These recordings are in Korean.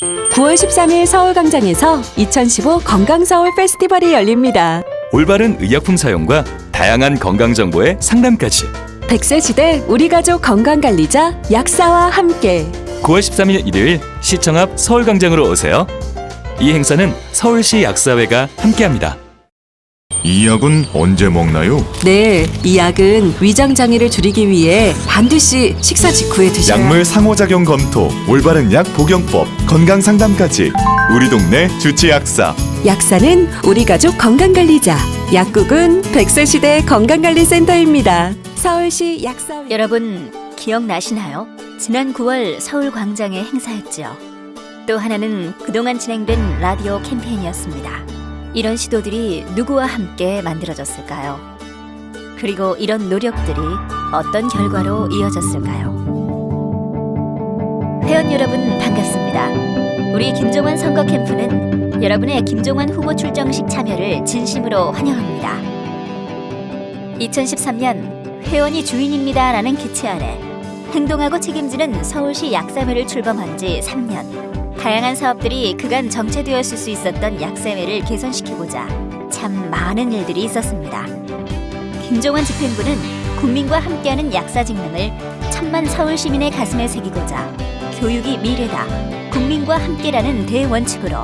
9월 13일 서울 광장에서 2015 건강 서울 페스티벌이 열립니다. 올바른 의약품 사용과 다양한 건강 정보의 상담까지 100세 시대 우리 가족 건강 관리자 약사와 함께 9월 13일 일요일 시청 앞 서울 광장으로 오세요. 이 행사는 서울시 약사회가 함께합니다. 이 약은 언제 먹나요? 네, 이 약은 위장 장애를 줄이기 위해 반드시 식사 직후에 드셔야 약물 상호작용 검토, 올바른 약 복용법, 건강 상담까지 우리 동네 주치 약사. 약사는 우리 가족 건강관리자 약국은 100세 시대 건강관리센터입니다. 서울시 약사회 여러분 기억나시나요? 지난 9월 서울 광장의 행사였죠. 또 하나는 그동안 진행된 라디오 캠페인이었습니다. 이런 시도들이 누구와 함께 만들어졌을까요? 그리고 이런 노력들이 어떤 결과로 이어졌을까요? 회원 여러분 반갑습니다. 우리 김종환 선거 캠프는 여러분의 김종환 후보 출정식 참여를 진심으로 환영합니다. 2013년 회원이 주인입니다라는 기치 아래 행동하고 책임지는 서울시 약사회를 출범한 지 3년. 다양한 사업들이 그간 정체되었을 수 있었던 약사회를 개선시키고자 참 많은 일들이 있었습니다. 김종환 집행부는 국민과 함께하는 약사 직능을 천만 서울 시민의 가슴에 새기고자 교육이 미래다, 국민과 함께라는 대원칙으로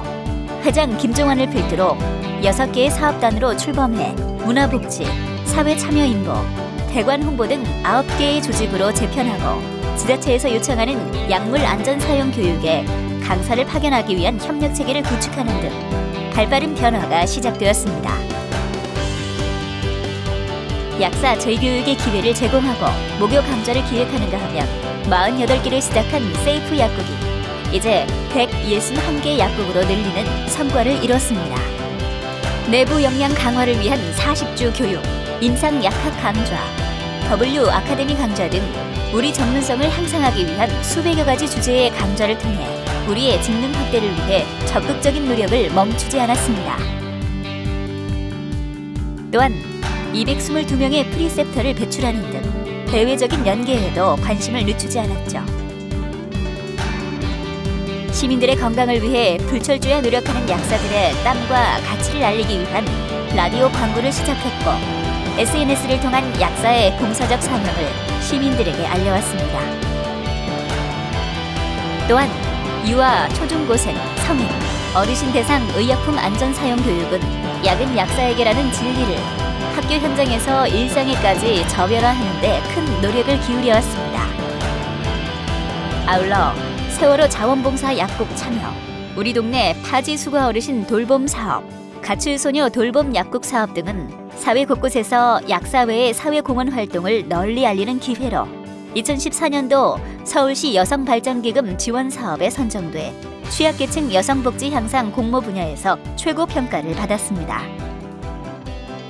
회장 김종환을 필두로 여섯 개의 사업단으로 출범해 문화복지, 사회참여인보, 대관 홍보 등 아홉 개의 조직으로 재편하고 지자체에서 요청하는 약물 안전 사용 교육에 강사를 파견하기 위한 협력 체계를 구축하는 등 발빠른 변화가 시작되었습니다. 약사 재교육의 기회를 제공하고 목요 강좌를 기획하는가 하면 48개를 시작한 세이프 약국이 이제 161개 약국으로 늘리는 성과를 이뤘습니다. 내부 역량 강화를 위한 40주 교육, 임상 약학 강좌, W 아카데미 강좌 등 우리 전문성을 향상하기 위한 수백여 가지 주제의 강좌를 통해 우리의 직능 확대를 위해 적극적인 노력을 멈추지 않았습니다. 또한 222명의 프리셉터를 배출하는 등 대외적인 연계에도 관심을 늦추지 않았죠. 시민들의 건강을 위해 불철주야 노력하는 약사들의 땀과 가치를 알리기 위한 라디오 광고를 시작했고 SNS를 통한 약사의 봉사적 사명을 시민들에게 알려왔습니다. 또한 유아, 초중고생, 성인, 어르신 대상 의약품 안전 사용 교육은 약은 약사에게라는 진리를 학교 현장에서 일상에까지 저변화하는 데 큰 노력을 기울여 왔습니다. 아울러 세월호 자원봉사 약국 참여, 우리 동네 파지 수거 어르신 돌봄 사업, 가출소녀 돌봄 약국 사업 등은 사회 곳곳에서 약사회의 사회공헌 활동을 널리 알리는 기회로 2014년도 서울시 여성발전기금 지원 사업에 선정돼 취약계층 여성복지 향상 공모 분야에서 최고 평가를 받았습니다.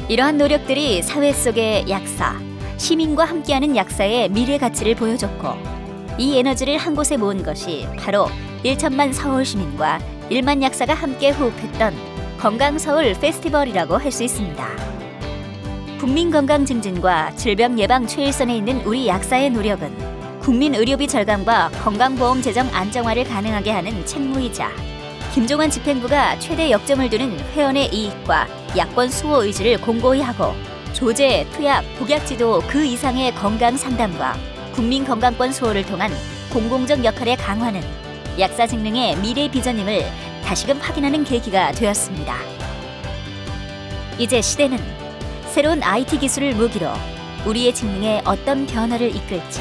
이러한 노력들이 사회 속의 약사, 시민과 함께하는 약사의 미래 가치를 보여줬고 이 에너지를 한 곳에 모은 것이 바로 1천만 서울 시민과 1만 약사가 함께 호흡했던 건강 서울 페스티벌이라고 할 수 있습니다. 국민 건강 증진과 질병 예방 최일선에 있는 우리 약사의 노력은 국민 의료비 절감과 건강보험 재정 안정화를 가능하게 하는 책무이자 김종환 집행부가 최대 역점을 두는 회원의 이익과 약권 수호 의지를 공고히 하고 조제, 투약, 복약 지도 그 이상의 건강 상담과 국민 건강권 수호를 통한 공공적 역할의 강화는 약사 직능의 미래 비전임을 다시금 확인하는 계기가 되었습니다. 이제 시대는 새로운 IT 기술을 무기로 우리의 직능에 어떤 변화를 이끌지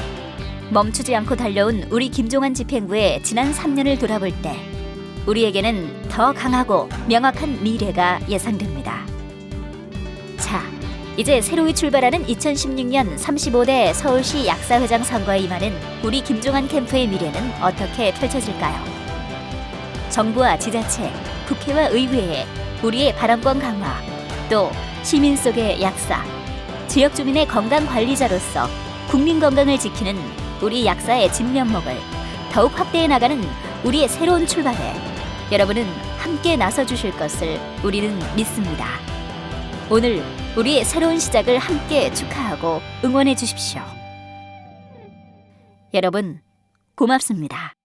멈추지 않고 달려온 우리 김종환 집행부의 지난 3년을 돌아볼 때 우리에게는 더 강하고 명확한 미래가 예상됩니다. 자, 이제 새로이 출발하는 2016년 35대 서울시 약사회장 선거에 임하는 우리 김종환 캠프의 미래는 어떻게 펼쳐질까요? 정부와 지자체, 국회와 의회에 우리의 발언권 강화, 또 시민 속의 약사, 지역 주민의 건강 관리자로서 국민 건강을 지키는 우리 약사의 진면목을 더욱 확대해 나가는 우리의 새로운 출발에 여러분은 함께 나서 주실 것을 우리는 믿습니다. 오늘 우리의 새로운 시작을 함께 축하하고 응원해 주십시오. 여러분, 고맙습니다.